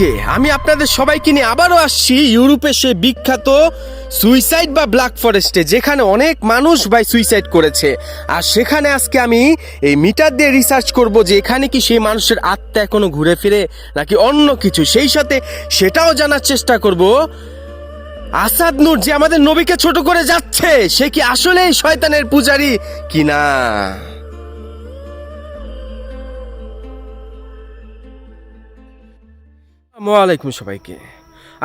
আজকে আমি আপনাদের সবাইকে নিয়ে আবারও আসছি ইউরোপের সে বিখ্যাত সুইসাইড বা ব্ল্যাক ফরেস্টে, যেখানে অনেক মানুষ ভাই সুইসাইড করেছে। আর সেখানে আজকে আমি এই মিটার দিয়ে রিসার্চ করব যে এখানে কি সেই মানুষের আত্মা এখনও ঘুরে ফিরে নাকি অন্য কিছু। সেই সাথে সেটাও জানার চেষ্টা করব। আসাদ নূর যে আমাদের নবীকে ছোট করে যাচ্ছে, সে কি আসলেই শয়তানের পূজারী কিনা? আসসালামাইকুম সবাইকে।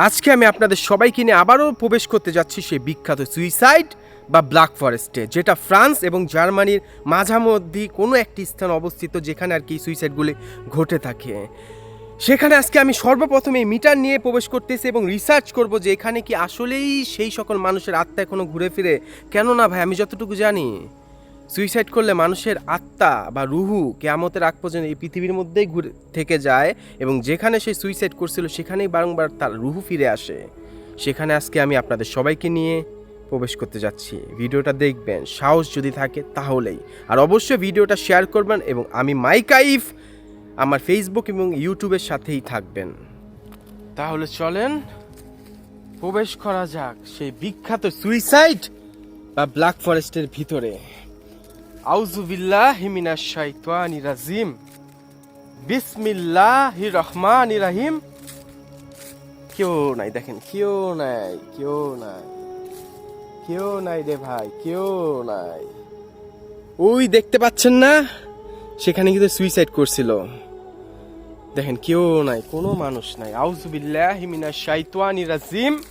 আজকে আমি আপনাদের সবাইকে নিয়ে আবারও প্রবেশ করতে যাচ্ছি সেই বিখ্যাত সুইসাইড বা ব্ল্যাক ফরেস্টে, যেটা ফ্রান্স এবং জার্মানির মাঝামধ্যে কোনো একটি স্থান অবস্থিত যেখানে আর কি সুইসাইডগুলি ঘটে থাকে। সেখানে আজকে আমি সর্বপ্রথম মিটার নিয়ে প্রবেশ করতেছি এবং রিসার্চ করব যে এখানে কি আসলেই সেই সকল মানুষের আত্মা এখনও ঘুরে ফিরে। কেন না ভাই, আমি যতটুকু জানি সুইসাইড করলে মানুষের আত্মা বা রুহু কেয়ামতের আগ পর্যন্ত এই পৃথিবীর মধ্যেই ঘুরে থেকে যায় এবং যেখানে সে সুইসাইড করছিল, সেখানেই বারংবার তার রুহু ফিরে আসে। সেখানে আজকে আমি আপনাদের সবাইকে নিয়ে প্রবেশ করতে যাচ্ছি। ভিডিওটা দেখবেন, সাহস যদি থাকে তাহলেই। আর অবশ্যই ভিডিওটা শেয়ার করবেন এবং আমি মাইকাইফ আমার ফেসবুক এবং ইউটিউবের সাথেই থাকবেন। তাহলে চলেন, প্রবেশ করা যাক সেই বিখ্যাত সুইসাইড বা ব্ল্যাক ফরেস্টের ভিতরে। রাজিম কেউ নাই, দেখেন, কেউ নাই কেউ নাই কেউ নাই রে ভাই, কেউ নাই। ওই দেখতে পাচ্ছেন না? সেখানে কিন্তু সুইসাইড করছিল। দেখেন, কেউ নাই, কোনো মানুষ নাই। আউজুবিল্লাহ রাজিম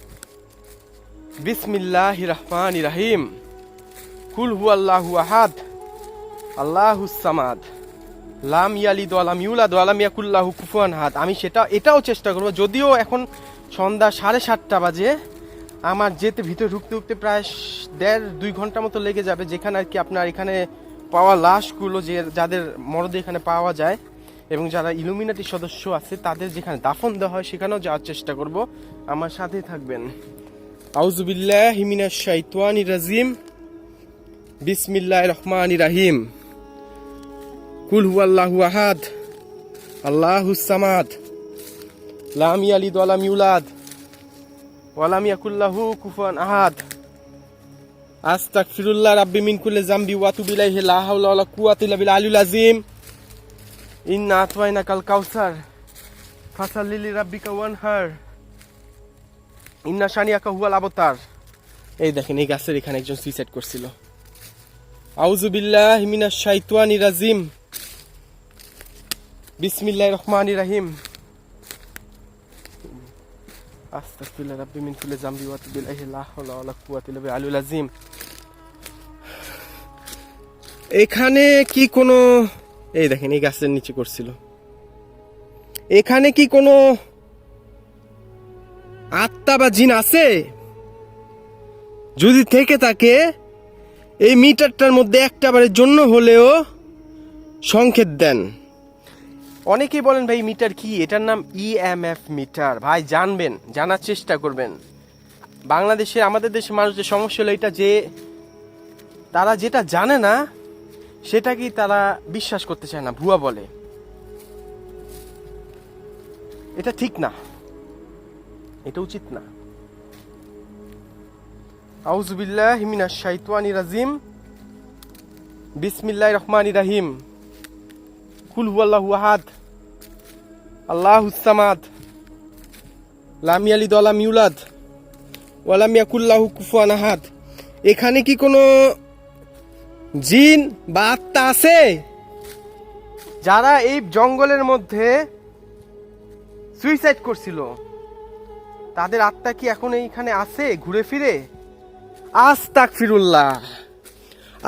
বিসমিল্লাহির রহমানির রহিম কুল হুয়াল্লাহু আহাদ। আল্লাহুস সামাদ। লাম ইয়ালিদ ওয়ালাম ইউলাদ ওয়ালাম ইয়াকুল্লাহু কুফুয়ান হাত আমি সেটা, এটাও চেষ্টা করব। যদিও এখন সন্ধ্যা সাড়ে সাতটা বাজে, আমার যেতে ভিতরে ঢুকতে ঢুকতে প্রায় দেড়, দুই ঘণ্টা মতো লেগে যাবে, যেখানে আর কি আপনার এখানে পাওয়া লাশগুলো যে, যাদের মরদে এখানে পাওয়া যায়, এবং যারা ইলুমিনাটি সদস্য আছে, তাদের যেখানে দাফন দেওয়া হয়, সেখানেও যাওয়ার চেষ্টা করব। আমার সাথে থাকবেন। আউজুবিল্লাহ হিমিনাশ শাইতানির রাজিম। বিসমিল্লাহ রহমান রাহিম। কুল হুয়াল্লাহু আহাদ, আল্লাহুস সামাদ, লাম ইয়ালিদ ওয়ালাম ইউলাদ ওয়ালাম ইয়াকুল্লাহু কুফুয়ান আহাদ। আস্তাগফিরুল্লাহ রাব্বি মিন কুল্লি জামবি ওয়া আতুবু ইলাইহি, লা হাওলা ওয়ালা কুওয়াতা ইল্লা বিল আলিল আযীম। ইন্না আতওয়াইনাকাল কাউসার ফাসাল্লি লিরাব্বিকা ওয়ানহার। ইন্না শানিয়াকা হুয়াল আবতার। এই দেখেন, এই গাছের এখানে একজন সুইসাইড করছিল। আউজুবিল্লাহ মিনাশ শাইতানির রাজিম। বিসমিল্লাহির রহমানির রহিম। আস্তাগফিরুল্লাহ রাব্বি মিন কুল্লি জামবি ওয়া আতুবু ইলাইহি, লা হাওলা ওয়ালা কুওয়াতা ইল্লা বিল আযীম। এখানে কি কোনো, এই দেখেন, এই গাছের নিচে করছিল। এখানে কি কোনো আত্মা বা জিন আছে? যদি থেকে থাকে, এই মিটারটার মধ্যে একটা বারের জন্য হলেও সংকেত দেন। অনেকেই বলেন, ভাই, মিটার কি? এটার নাম ইএমএফ মিটার। ভাই, জানবেন, জানার চেষ্টা করবেন। বাংলাদেশে আমাদের দেশের মানুষদের সমস্যা হলো এটা যে, তারা যেটা জানে না, সেটাকেই তারা বিশ্বাস করতে চায় না, ভুয়া বলে। এটা ঠিক না। এটা উচিত না। আউজুবিল্লাহ মিনাশ শাইতানি রাজিম। বিসমিল্লাহ রহমানি রাহিম। কুল হুয়াল্লাহু আহাদ আল্লাহুস সামাদ, লাম ইয়ালিদ ওয়ালাম ইউলাদ ওয়ালাম ইয়াকুল্লাহু কুফুয়ান আহাদ। এখানে কি কোনো জিন বা আত্মা আছে? যারা এই জঙ্গলের মধ্যে সুইসাইড করছিল, তাদের আত্মা কি এখন এইখানে আছে, ঘুরে ফিরে? আস্তাক ফিরুল্লাহ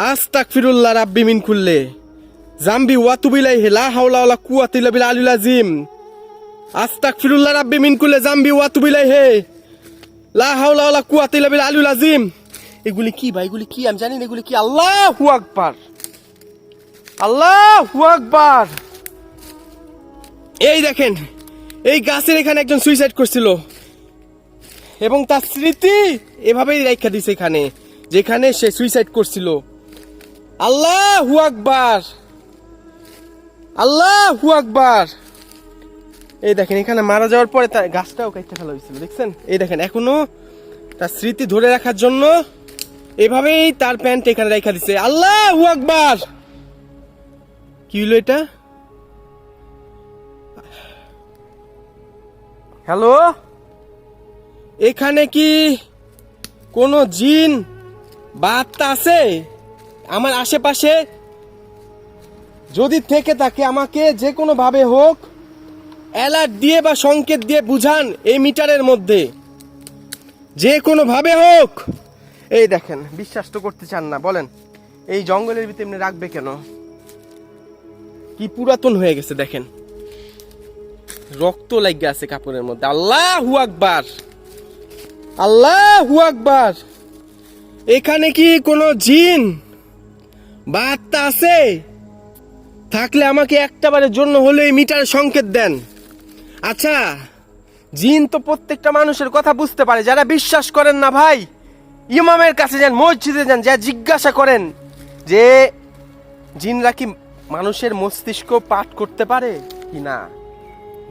আস্তাক ফিরুল্লাহ রাব্বি মিন কুল্লে। জাম্বি ওয়াতুবিলাই লা হাওলা ওলা কুওয়াতা ইল্লা বিল আলিল আযীম আস্তাক ফিরুল্লাহ রাব্বি মিন কুল্লে জাম্বি ওয়াতুবিলাই হে লা হাওলা ওয়ালা কুওয়াতা ইল্লা বিল আলিল আযীম এগুলি কি ভাই? এগুলি কি? আমি জানি না, এগুলি কি? আল্লাহ আল্লাহু আকবার। আল্লাহু আকবার। এই দেখেন, এই গাছের এখানে একজন সুইসাইড করছিল। এবং তার স্মৃতি এভাবেই রেখা দিছে এখানে, যেখানে সে সুইসাইড করছিল। আল্লাহু আকবার। আল্লাহু আকবার। এই দেখেন, এখানে মারা যাওয়ার পরে তার গাছটাও কাটতে ফেলা হয়েছিল, দেখছেন? এই দেখেন, এখনও তার স্মৃতি ধরে রাখার জন্য এভাবেই তার প্যান্ট এখানে রেখা দিছে। আল্লাহ আকবার! কি হলো এটা? হ্যালো? এখানে কি কোনো জিন বা আত্মা আছে? আমার আশেপাশে যদি থেকে থাকে আমাকে যে কোনো ভাবে হোক, অ্যালার্ট দিয়ে বা সংকেত দিয়ে বুঝান এই মিটারের মধ্যে। যে কোনো ভাবে হোক। এই দেখেন, বিশ্বাস তো করতে চান না, বলেন। এই জঙ্গলের ভিতরে এমনি রাখবে কেন? কি পুরাতন হয়ে গেছে, দেখেন। রক্ত লাগিয়ে আছে কাপড়ের মধ্যে। আল্লাহ আকবার! আল্লাহ আকবার! এখানে কি কোনো জিন বা আত্মা আছে? থাকলে আমাকে একটাবারের জন্য হলে মিটার সংকেত দেন। আচ্ছা জিন তো প্রত্যেকটা মানুষের কথা বুঝতে পারে, যারা বিশ্বাস করেন না ভাই। ইমামের কাছে যান, মসজিদে যান, যা জিজ্ঞাসা করেন যে, জিনরা কি মানুষের মস্তিষ্ক পাঠ করতে পারে কি না?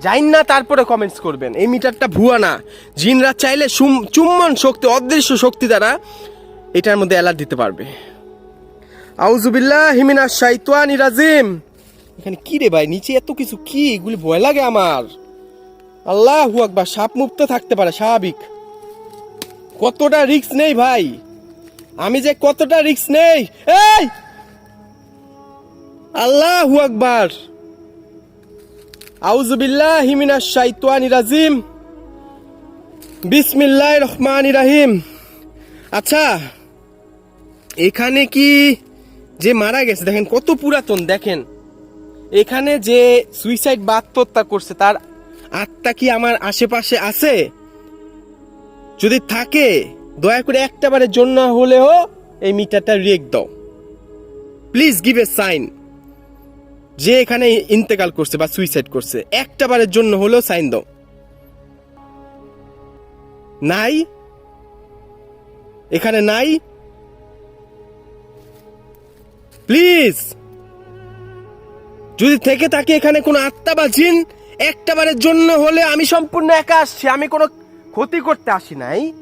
যাইন না, তারপরে কমেন্টস করবেন। এই মিটারটা ভুয়া না। জিনরা চাইলে চুম্বন শক্তি, অদৃশ্য শক্তি দ্বারা এটার মধ্যে অ্যালার্ট দিতে পারবে। আউজুবিল্লাহ হিমিনা শাইতানি রাজিম। এখানে কি রে ভাই? নিচে এত কিছু কি? এগুলি ভয় লাগে আমার। আল্লাহ আকবার, সাপ মুক্ত থাকতে পারে, স্বাভাবিক। কতটা রিক্স নেই ভাই? আমি যে কতটা রিক্স নেই? এই! আল্লাহ আকবার। আউজুবিল্লাহ হিমিনা শাইতানি রাজিম। বিসমিল্লাহ রহমান রাহিম। আচ্ছা এখানে কি যে মারা গেছে? দেখেন কত পুরাতন, দেখেন। এখানে যে সুইসাইড বা আত্মহত্যা করছে, তার আত্মা কি আমার আশেপাশে আছে? যদি থাকে, দয়া করে একটা বারের জন্য হলেও এই মিটারটা রেক দাও। প্লিজ গিভ এ সাইন যে এখানে ইন্তেকাল করছে বা সুইসাইড করছে একটা বারের জন্য হলেও সাইন দাও। নাই? এখানে নাই? প্লিজ যদি থেকে থাকে এখানে কোনো আত্মা বা জিন একটা বারের জন্য হলে আমি সম্পূর্ণ একা আসছি, আমি কোনো ক্ষতি করতে আসি নাই।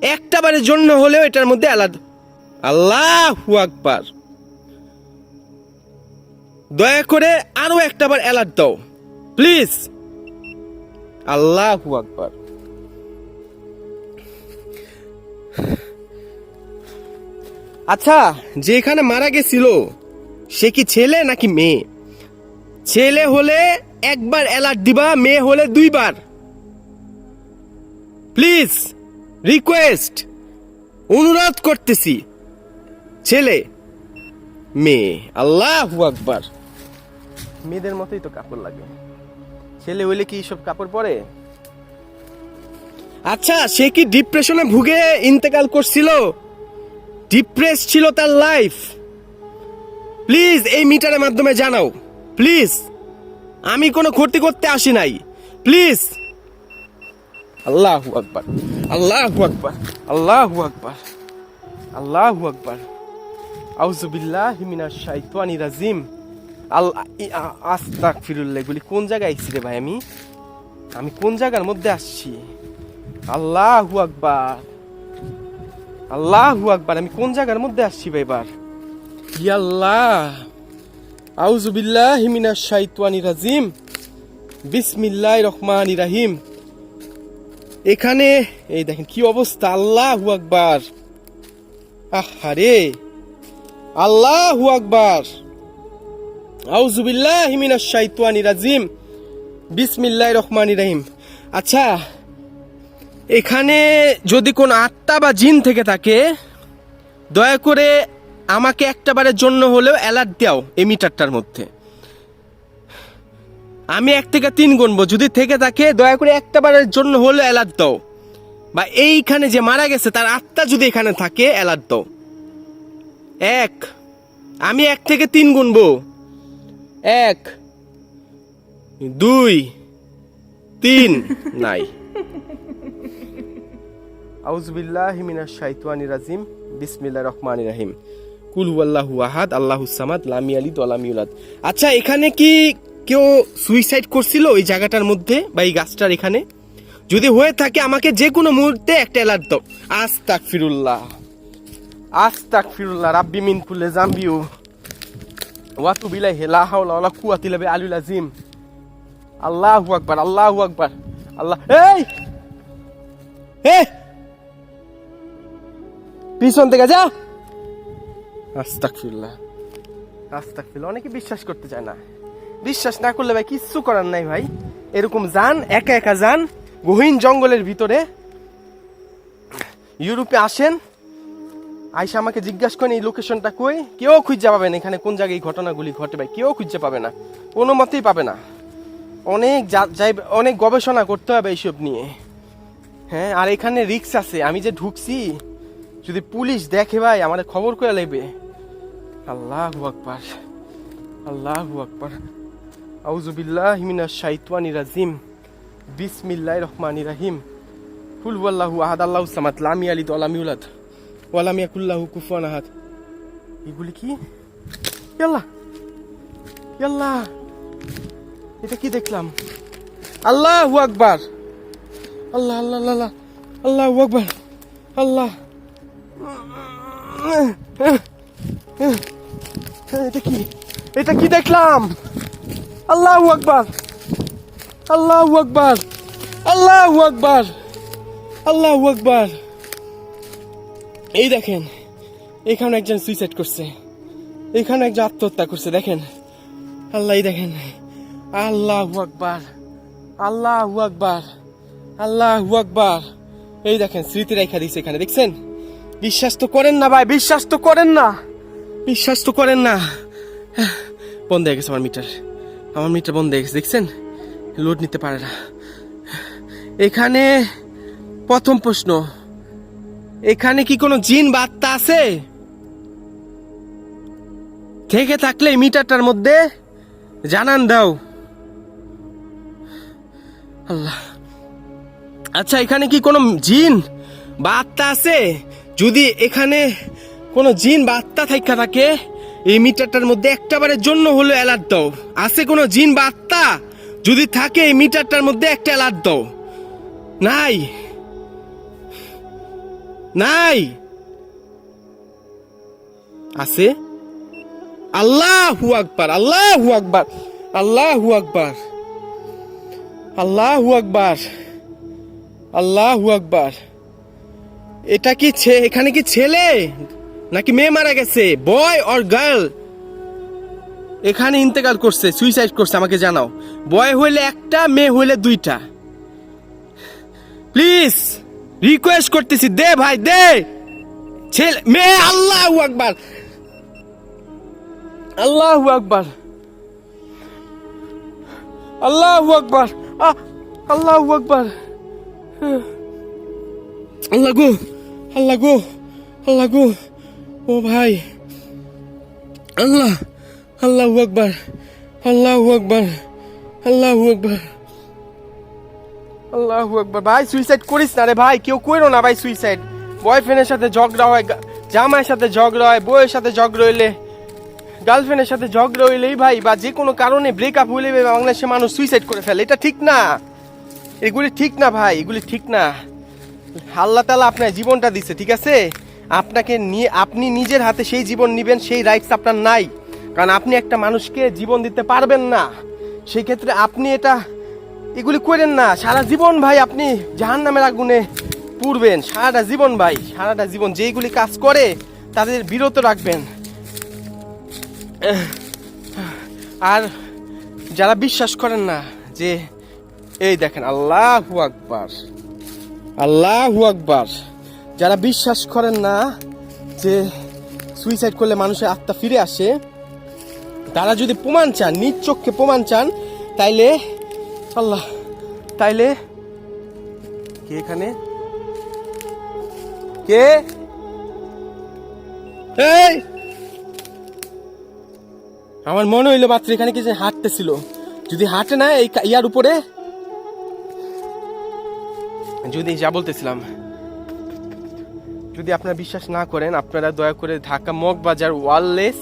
একটা বারের জন্য হলেও এটার মধ্যে আলাদা। আল্লাহ আকবার। দয়া করে আরও একটা বার অ্যালার্ট দাও। প্লিজ। আল্লাহ আকবার। আচ্ছা যে এখানে মারা গেছিল, সে কি ছেলে নাকি মেয়ে? ছেলে হলে একবার অ্যালার্ট দিবা মেয়ে হলে দুইবার। প্লিজ রিকোয়েস্ট অনুরোধ করতেছি। ছেলে মেয়ে আল্লাহ আকবার। মেয়েদের মতোই তো কাপড় লাগে। ছেলে হইলে কি সব কাপড় পরে? আচ্ছা সে কি ডিপ্রেশনে ভুগে ইন্তেকাল করছিল? ডিপ্রেস ছিল তার লাইফ প্লিজ এই মিটারের মাধ্যমে জানাও। প্লিজ, আমি কোনো ক্ষতি করতে আসি নাই। প্লিজ। আল্লাহ আকবার আল্লাহ আকবার আল্লাহ আকবার আল্লাহ আকবার। আউজুবিল্লাহ হিমিনার শাইতানি রাজিম। আল্লাহ আস্তাক ফিরুল্লাহ এগুলি কোন জায়গায় আইছি রে ভাই আমি? আমি কোন জায়গার মধ্যে আসছি? আল্লাহ আকবার আল্লাহ আকবার, আমি কোন জায়গার মধ্যে আসছি ভাই এবার? ইয়াল্লাহ আউজুবিল্লাহ হিমিনার শাইতানি রাজিম। বিসমিল্লাহ রহমান রাহিম। এখানে, এই দেখেন কি অবস্থা? আল্লাহ আকবার। আহারে। আল্লাহ আকবার। আউজুবিল্লাহ হিমিনার শাইতানি রাজিম। বিসমিল্লাহ রহমান রাহিম। আচ্ছা এখানে যদি কোন আত্মা বা জিন থেকে থাকে, দয়া করে আমাকে একটাবারের জন্য হলেও অ্যালার্ট দাও এই মিটারটার মধ্যে। আমি এক থেকে তিন গুনবো, যদি থেকে থাকে, দয়া করে একটাবারের জন্য হলেও অ্যালার্ট দাও। বা এইখানে যে মারা গেছে, তার আত্মা যদি এখানে থাকে অ্যালার্ট দাও। এক, আমি এক থেকে তিন গুনবো। এক, দুই, তিন, নাই। আউজবিল্লাহ মিনাশ শাইতানির রাজিম, বিসমিল্লাহির রহমানির রহিম। কুল হুয়াল্লাহু আহাদ, আল্লাহু সামাদ, লাম ওয়া লাম আচ্ছা এখানে কি কেউ সুইসাইড করছিল ওই জায়গাটার মধ্যে বা এই গাছটার এখানে? যদি হয়ে থাকে, আমাকে যে কোনো মুহূর্তে একটা অ্যালার্ট দাও। আস্তাক ফিরুল্লাহ আস্তাক ফিরুল্লাহ রাব্বি মিন কুল্লে জাম্বিউ ওয়াতু বিলাই হেলা হাওলা ওয়ালা কুওয়াতা ইল্লা বিল আলিল আজিম আল্লাহু আকবার আল্লাহু আকবার, আল্লাহ, এই! এই! পিছন থেকে যা আস্তাগফিরুল্লাহ। আস্তাগফিরুল্লাহ, অনেকে বিশ্বাস করতে চায় না। বিশ্বাস না করলে ভাই কিচ্ছু করার নাই ভাই। এরকম যান, একা একা যান, গহীন জঙ্গলের ভিতরে ইউরোপে আসেন, আইসা আমাকে জিজ্ঞাসা করেন, এই লোকেশনটা কই? কেউ খুঁজে পাবে না, এখানে কোন জায়গায় এই ঘটনাগুলি ঘটে ভাই, কেউ খুঁজে পাবে না, কোনো মতেই পাবে না। অনেক যাই, অনেক গবেষণা করতে হবে এইসব নিয়ে। হ্যাঁ আর এখানে রিক্স আছে, আমি যে ঢুকছি, যদি পুলিশ দেখে ভাই আমাদের খবর করে নেবে আল্লাহ আকবার আল্লাহ আকবার। আউজুবিল্লাহ হিমিনা শাইতানি রাজিম। বিসমিল্লাহ রহমান রাহিম। কুল হুয়াল্লাহু আহাদ, আল্লাহু সামাদ, লাম ইয়ালিদ ওয়া লাম ইউলাদ ওয়া লাম ইয়াকুল্লাহু কুফুয়ান আহাদ। এগুলি কি? ইয়াল্লাহ ইয়াল্লাহ। এটা কি দেখলাম? আল্লাহু আকবার। আল্লাহ আল্লাহ আল্লাহ আল্লাহ। আল্লাহু আকবার। আল্লাহ। এটা কি? এটা কি দেখলাম? আল্লাহ আকবার। আল্লাহ আকবার। আল্লাহ আকবার। আল্লাহ আকবার। এই দেখেন, এখানে একজন সুইসাইড করছে। এখানে একজন আত্মহত্যা করছে, দেখেন। আল্লাহ দেখেন। আল্লাহ আকবার। আল্লাহ আকবার। আল্লাহ আকবার। এই দেখেন, স্মৃতি রেখা দিছে এখানে, দেখছেন? বিশ্বাস তো করেন না ভাই, বিশ্বাস তো করেন না। বিশ্বাস তো করেন না। বন্ধ হয়ে গেছে আমার মিটার। আমার মিটার বন্ধ হয়ে গেছে, দেখছেন? লোড নিতে পারে না। এখানে প্রথম প্রশ্ন, এখানে কি কোনো জিন বা আত্মা আছে থেকে থাকলে মিটারটার মধ্যে জানান দাও। আল্লাহ। আচ্ছা এখানে কি কোনো জিন বা আত্মা আছে? যদি এখানে কোনো জিন বা আত্মা থাকা, এই মিটারটার মধ্যে একটাবারের জন্য হলো অ্যালার্ট দাও। আছে কোনো জিন বা আত্মা যদি থাকে, এই মিটারটার মধ্যে একটা অ্যালার্ট দাও। নাই। নাই। আছে? আল্লাহু আকবার আল্লাহু আকবার আল্লাহু আকবার আল্লাহু আকবার আল্লাহু আকবার। এটা কি ছে- এখানে কি ছেলে? নাকি মেয়ে মারা গেছে বয় অর গার্ল এখানে ইন্তেকাল করছে সুইসাইড করছে, আমাকে জানাও। বয় হইলে একটা, মেয়ে হইলে দুইটা। প্লিজ রিকোয়েস্ট করতেছি, দে ভাই, দে। ছেলে, মেয়ে, আল্লাহু আকবার। আল্লাহ আকবার। আল্লাহ আকবার। আল্লাহু আকবার। আল্লাহ গো আল্লাহ গো আল্লাহ গো। ও ভাই, আল্লাহ, আল্লাহু আকবার আল্লাহু আকবার আল্লাহু আকবার। আল্লাহু আকবার। ভাই সুইসাইড করিস না রে ভাই, কেউ কইরো না ভাই সুইসাইড বয়ফ্রেন্ডের সাথে ঝগড়া হয় জামাইয়ের সাথে ঝগড়া হয়, বউয়ের সাথে ঝগড়া হইলে গার্লফ্রেন্ডের সাথে ঝগড়া হইলেই ভাই, বা যে কোনো কারণে ব্রেকআপ হইলে বাংলাদেশে মানুষ সুইসাইড করে ফেলে। এটা ঠিক না। এগুলি ঠিক না ভাই, এগুলি ঠিক না। আল্লাহ তালা আপনার জীবনটা দিছে, ঠিক আছে? আপনাকে নিয়ে আপনি নিজের হাতে সেই জীবন নেবেন, সেই রাইটস আপনার নাই। কারণ আপনি একটা মানুষকে জীবন দিতে পারবেন না। সেই ক্ষেত্রে আপনি এটা, এগুলি করেন না। সারা জীবন ভাই আপনি জাহান নামের আগুনে পুড়বেন। সারাটা জীবন ভাই, সারাটা জীবন যেইগুলি কাজ করে, তাদের বিরত রাখবেন। আর যারা বিশ্বাস করেন না যে, এই দেখেন, আল্লাহু আকবার। আল্লাহু আকবার। যারা বিশ্বাস করেন না যে সুইসাইড করলে মানুষের আত্মা ফিরে আসে, তারা যদি প্রমাণ চান, নিজ চোখকে প্রমাণ চান, তাইলে, আল্লাহ, তাইলে, কে এখানে? কে? এই! আমার মনে হইল মাত্র এখানে কি যে হাঁটতেছিল। যদি হাঁটে না এই ইয়ার উপরে? যদি যা বলতেছিলাম যদি আপনারা বিশ্বাস না করেন, আপনারা দয়া করে ঢাকা মগবাজার ওয়ারলেস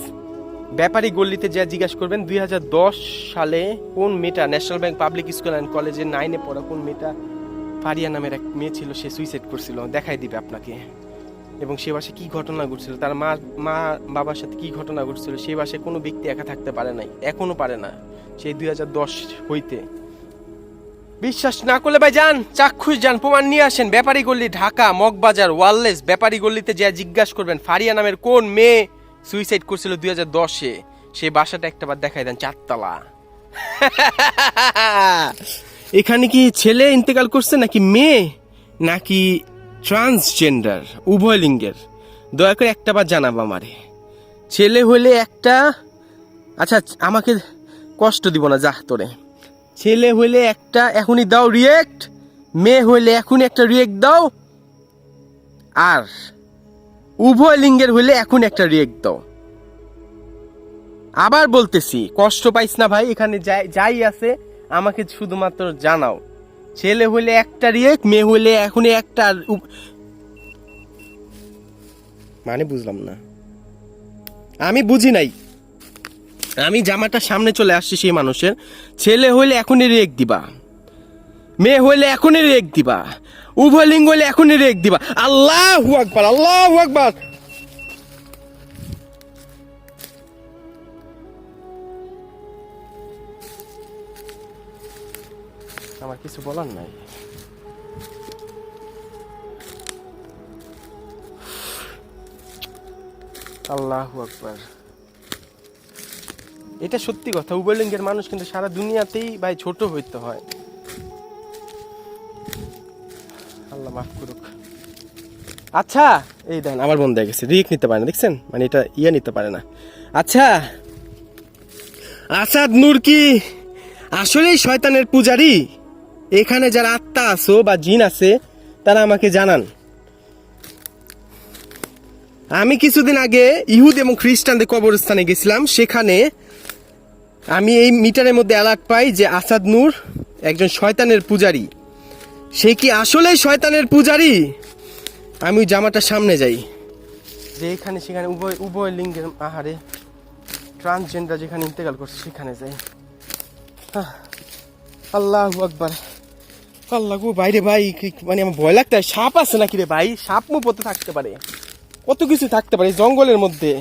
ব্যাপারী গল্লিতে যা জিজ্ঞাসা করবেন, দুই হাজার দশ সালে কোন মেয়েটা national bank public school and কলেজের নাইনে পড়া কোন মেয়েটা ফারিয়া নামের এক মেয়ে ছিল, সে সুইসাইড করছিল, দেখাই দিবে আপনাকে। এবং সে বাসে কী ঘটনা ঘটছিল, তার মা মা বাবার সাথে কী ঘটনা ঘটছিল, সে বাসে কোনো ব্যক্তি একা থাকতে পারে নাই এখনও পারে না। সেই দুই হাজার দশ হইতে বিশ্বাস না করলে ভাই যান, চাক্ষুষ যান, প্রমাণ নিয়ে আসেন। ব্যাপারী গল্লি ঢাকা, মগবাজার, ওয়ারলেস। ব্যাপারী গল্লিতে যা জিজ্ঞাসা করবেন, ফারিয়া নামের কোন মেয়ে সুইসাইড করছিল দুই হাজার দশে? সেই বাসাটা একটাবার দেখাই দেন, চারতলা। এখানে কি ছেলে ইন্তেকাল করছে নাকি মেয়ে? নাকি ট্রান্সজেন্ডার উভয় লিঙ্গের? দয়া করে একটাবার জানাব আমারে। ছেলে হলে একটা আচ্ছা আমাকে কষ্ট দিব না, যা তোরে। ছেলে হইলে একটা এখনই দাও রিয়েক্ট মেয়ে হইলে এখনই একটা রিয়েক্ট দাও, আর উভয় লিঙ্গের হইলে এখন একটা রিয়েক্ট দাও। আবার বলতেছি, কষ্ট পাইস না ভাই, এখানে যাই আছে, আমাকে শুধুমাত্র জানাও। ছেলে হইলে একটা রিয়েক্ট মেয়ে হইলে এখনই একটা মানে বুঝলাম না। আমি বুঝি নাই। আমি জামাটা সামনে চলে আসছি সেই মানুষের। ছেলে হইলে এখনই রেক দিবা। মেয়ে হইলে এখনই রেক দিবা। উভয় লিঙ্গ হইলে এখনই রেক দিবা। আল্লাহ আকবার আল্লাহ আকবার। আমার কিছু বলার নাই। আল্লাহ আকবার। এটা সত্যি কথা। উভয়লিঙ্গের মানুষ কিন্তু সারা দুনিয়াতেই ভাই ছোট হইতে হয়। আল্লাহ মাফ করুক। আচ্ছা এই দেখেন আমার বন্ধু গেছে। রিক নিতে পারে না, দেখছেন? মানে এটা ইয়ে নিতে পারে না। আচ্ছা আসাদ নূর কি আসলেই শয়তানের পূজারি? এখানে যারা আত্মা আছো বা জিন আছে, তারা আমাকে জানান। আমি কিছুদিন আগে ইহুদ এবং খ্রিস্টানদের কবরস্থানে গেছিলাম। সেখানে আমি এই মিটারের মধ্যে অ্যালার্ট পাই যে আসাদ নূর একজন শয়তানের পূজারী। সে কি আসলেই শয়তানের পূজারী? আমি ওই জামাটার সামনে যাই। যে এখানে সেখানে উভয় উভয় লিঙ্গের আহারে ট্রান্সজেন্ডার যেখানে ইন্তেকাল করছে, সেখানে যাই। আল্লাহ আকবার। আল্লাহ গো বাইরে ভাই মানে আমার ভয় লাগতে সাপ আছে নাকি রে ভাই? সাপ পথে থাকতে পারে। কত কিছু থাকতে পারে জঙ্গলের মধ্যে।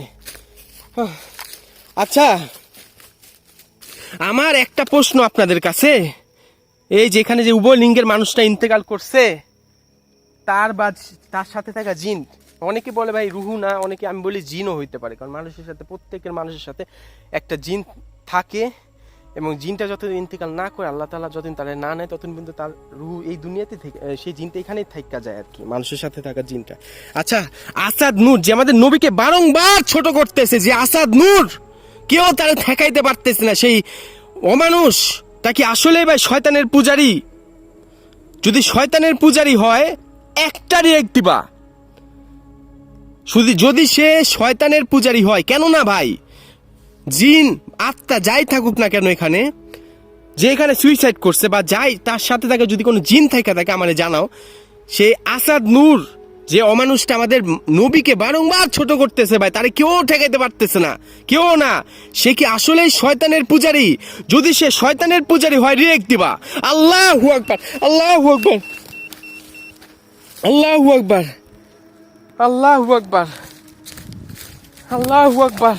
আচ্ছা আমার একটা প্রশ্ন আপনাদের কাছে। এই যেখানে যে উভয় লিঙ্গের মানুষটা ইন্তেকাল করছে, তার বা তার সাথে থাকা জিন, অনেকে বলে ভাই রুহু না, অনেকে আমি বলি জিনও হইতে পারে, কারণ মানুষের সাথে, প্রত্যেকের মানুষের সাথে একটা জিন থাকে এবং জিনটা যতদিন ইন্তেকাল না করে, আল্লাহ তালা যতদিন তারা না নেয়, ততদিন কিন্তু তার রুহু এই দুনিয়াতে থেকে সেই জিনটা এখানেই থাকা যায় আর কি, মানুষের সাথে থাকা জিনটা। আচ্ছা আসাদ নূর, যে আমাদের নবীকে বারংবার ছোট করতেছে, যে আসাদ নূর কেউ তারা ঠেকাইতে পারতেছে না, সেই অমানুষ। তা কি আসলে ভাই শয়তানের পূজারি? যদি শয়তানের পূজারি হয় একটা রিয়েক্ট দিবা। শুধু যদি সে শয়তানের পূজারি হয়, কেন না ভাই? জিন, আত্মা যাই থাকুক না কেন এখানে, যে এখানে সুইসাইড করছে বা যাই, তার সাথে তাকে যদি কোনো জিন থাকে তাকে আমারে জানাও, সে আসাদ নূর যে অমানুষটা আমাদের নবীকে বারংবার ছোট করতেছে ভাই, তারে কেউ ঠেকাইতে পারতেছে না। কেউ না। সে কি আসলেই শয়তানের পূজারি? যদি সে শয়তানের পূজারি হয় রিয়েক্ট দিবা। আল্লাহ আকবার আল্লাহ আকবার। আল্লাহ আকবার। আল্লাহ আকবার। আল্লাহ আকবার।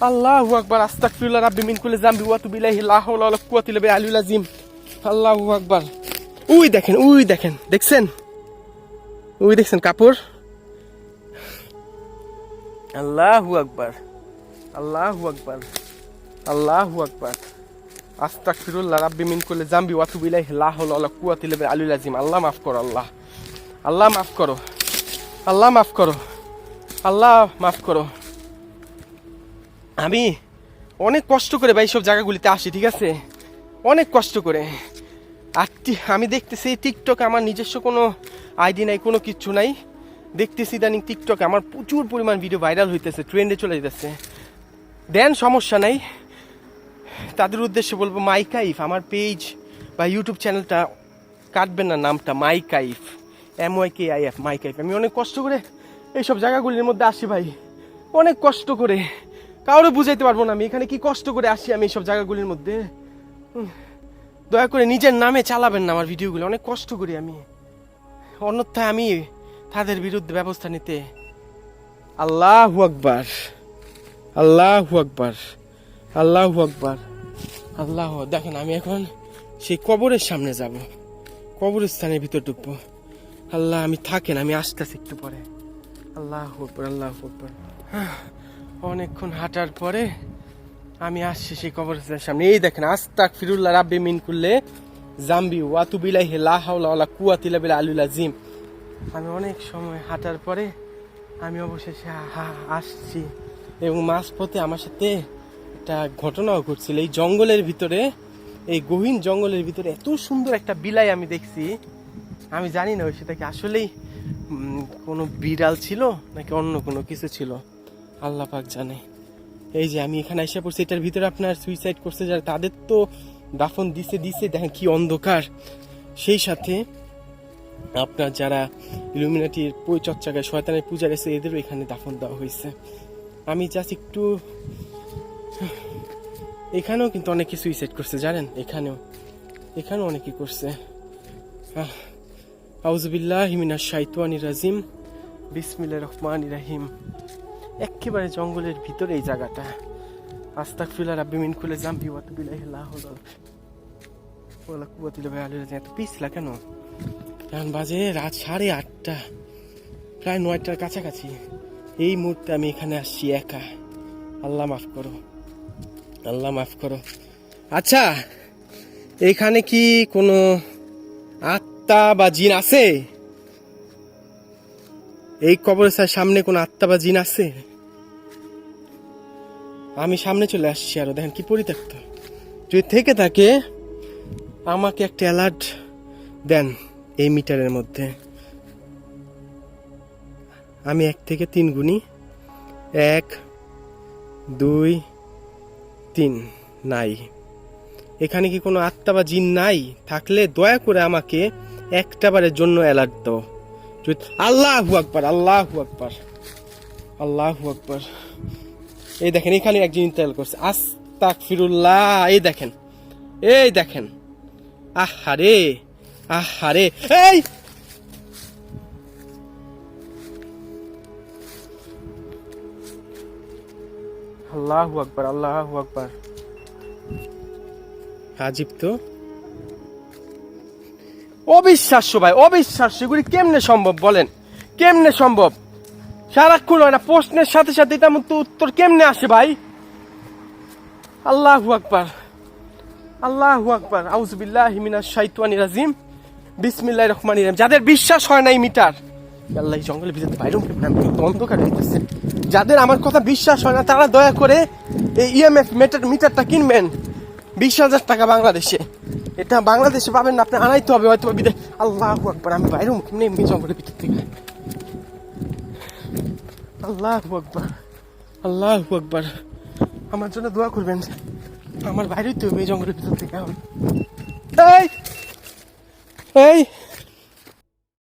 আল্লাহ আকবার। আস্তাগফিরুল্লাহ রাব্বি মিন কুল্লি যামবি ওয়া তুবু ইলাইহি, লা হাওলা ওয়ালা কুওয়াতা ইল্লা বিল্লাহিল আলিয়্যিল আযীম। আল্লাহু আকবার। উই দেখেন উই দেখেন, দেখছেন? উই দেখছেন কাপড়? আল্লাহু আকবার আল্লাহু আকবার আল্লাহু আকবার। আস্তাগফিরুল্লাহ, রাব্বি মিন কুল্লি যামবি ওয়া তুবু ইলাইহি, লা হাওলা ওয়ালা কুওয়াতা ইল্লা বিল্লাহিল আলিয়্যিল আযীম। আল্লাহ মাফ করো, আল্লাহ। আল্লাহ মাফ করো, আল্লাহ মাফ করো, আল্লাহ মাফ করো। আমি অনেক কষ্ট করে ভাই সব জায়গাগুলিতে আসি, ঠিক আছে? অনেক কষ্ট করে। আর আমি দেখতেছি টিকটক আমার নিজস্ব কোনো আইডি নাই, কোনো কিচ্ছু নাই। দেখতেছি ইদানিং টিকটকে আমার প্রচুর পরিমাণ ভিডিও ভাইরাল হইতেছে ট্রেন্ডে চলে যেতেছে দেন সমস্যা নাই। তাদের উদ্দেশ্যে বলব মাই কাইফ আমার পেজ বা ইউটিউব চ্যানেলটা কাটবেন না নামটা Mykaif M Y K I F Mykaif আমি অনেক কষ্ট করে এইসব জায়গাগুলির মধ্যে আসি ভাই। অনেক কষ্ট করে। কাউরে বুঝাইতে পারব না আমি, এখানে কি কষ্ট করে আসি আমি এইসব জায়গাগুলির মধ্যে? দয়া করে নিজের নামে চালাবেন না আমার ভিডিওগুলো অনেক কষ্ট করি আমি। অন্যথায় আমি তাদের বিরুদ্ধে ব্যবস্থা নিতে আল্লাহু আকবার। আল্লাহু আকবার। আল্লাহু আকবার। আল্লাহ দেখেন আমি এখন সেই কবরের সামনে যাব। কবরস্থানের ভিতর ঢুকবো। আল্লাহ আমি থাকেন আমি আসতেছি একটু পরে। আল্লাহ আকবার আল্লাহ আকবার। অনেকক্ষণ হাঁটার পরে আমি আসছি সেই কবরস্থানের সামনে। এই দেখেন আস্তাক ফিরুল্লাহ রাব্বি মিন করলে জাম্বি, ওয়াতু বিলাহি লা হাওলা ওয়ালা কুওয়াতা বিল আলুল আজিম আমি অনেক সময় হাঁটার পরে আমি অবশেষে আসছি এবং মাঝপথে আমার সাথে একটা ঘটনাও ঘটছিল। এই জঙ্গলের ভিতরে, এই গহীন জঙ্গলের ভিতরে এত সুন্দর একটা বিলাই আমি দেখছি। আমি জানি না ওই সেটা কি আসলেই কোনো বিড়াল ছিল নাকি অন্য কোনো কিছু ছিল। আল্লাহ পাক জানে। এই যে আমি এখানে এসে পড়ছি, এটার ভিতরে আপনার সুইসাইড করছে যারা, তাদের তো দাফন দিছে দিছে, দেখেন কি অন্ধকার। সেই সাথে আপনার যারা ইলুমিনাটির পরিচর্চাকায় শয়তানের পূজা রয়েছে এদেরও এখানে দাফন দেওয়া হয়েছে। আমি জাস্ট একটু, এখানেও কিন্তু অনেকে সুইসাইড করছে, জানেন? এখানেও এখানেও অনেকে করছে। আউজবিল্লাহ হিমিনা শাইতানি রাজিম। বিসমিল্লা রহমান রাহিম। একেবারে জঙ্গলের ভিতরে এই জায়গাটা। আস্তাক ফিলা রাব্বি মিন খুলে জাম্পি ওয়াত বিলাহি লাহ ওলা কুয়াতিল ভাই আলু এত পিছলা কেন? এখন বাজে রাত সাড়ে আটটা, প্রায় নয়টার কাছাকাছি। এই মুহূর্তে আমি এখানে আসছি একা। আল্লাহ মাফ করো। আল্লাহ মাফ করো। আচ্ছা এখানে কি কোনো আত্মা বা জিন আছে? এই কবরস্থার সামনে কোনো আত্মা বা জিন আছে? আমি সামনে চলে আসছি আরও, দেখেন কি পরিত্যক্ত। যদি থেকে থাকে, আমাকে একটা অ্যালার্ট দেন এই মিটারের মধ্যে। আমি এক থেকে তিন গুণি। এক, দুই, তিন, নাই। এখানে কি কোনো আত্মা বা জিন নাই? থাকলে দয়া করে আমাকে একটা বারের জন্য অ্যালার্ট দাও। আল্লাহ আকবার আল্লাহ আকবার। আল্লাহ আকবার। এই দেখেন এখানে একজন ইন্তেকাল করছে। আস্তাক ফিরুল্লাহ এই দেখেন। এই দেখেন। আহারে আহারে। এই! আল্লাহ আকবার আল্লাহ আকবার। আজিব তো। অবিশ্বাস্য ভাই অবিশ্বাস্য। এগুলি কেমনে সম্ভব বলেন? কেমনে সম্ভব? সারাক্ষণ হয় না প্রশ্নের সাথে সাথে এটা মতো উত্তর কেমনে আসে ভাই? আল্লাহু আকবার। আল্লাহু আকবার। আউজবিল্লাহ হিমিনা শাইতানি রাজিম। বিসমিল্লাহ রহমান রহিম। যাদের বিশ্বাস হয় না এই মিটার, আল্লাহ এই জঙ্গলের ভিতরে বাইরে অন্ধকার হইতেছে যাদের আমার কথা বিশ্বাস হয় না, তারা দয়া করে এই E ইএমএফ মিটার মিটারটা কিনবেন। বিশ হাজার টাকা বাংলাদেশে। এটা বাংলাদেশে পাবেন না আপনি আনাইতে হবে হয়তো বিদে আল্লাহ আকবার। আমি বাইরে কেমনি এমনি জঙ্গলের ভিতর থেকে। আল্লাহ আকবর আল্লাহ আকবর। আমার জন্য দোয়া করবেন, আমার বাইরে তো এই জঙ্গলের ভিতর থেকে এই এই।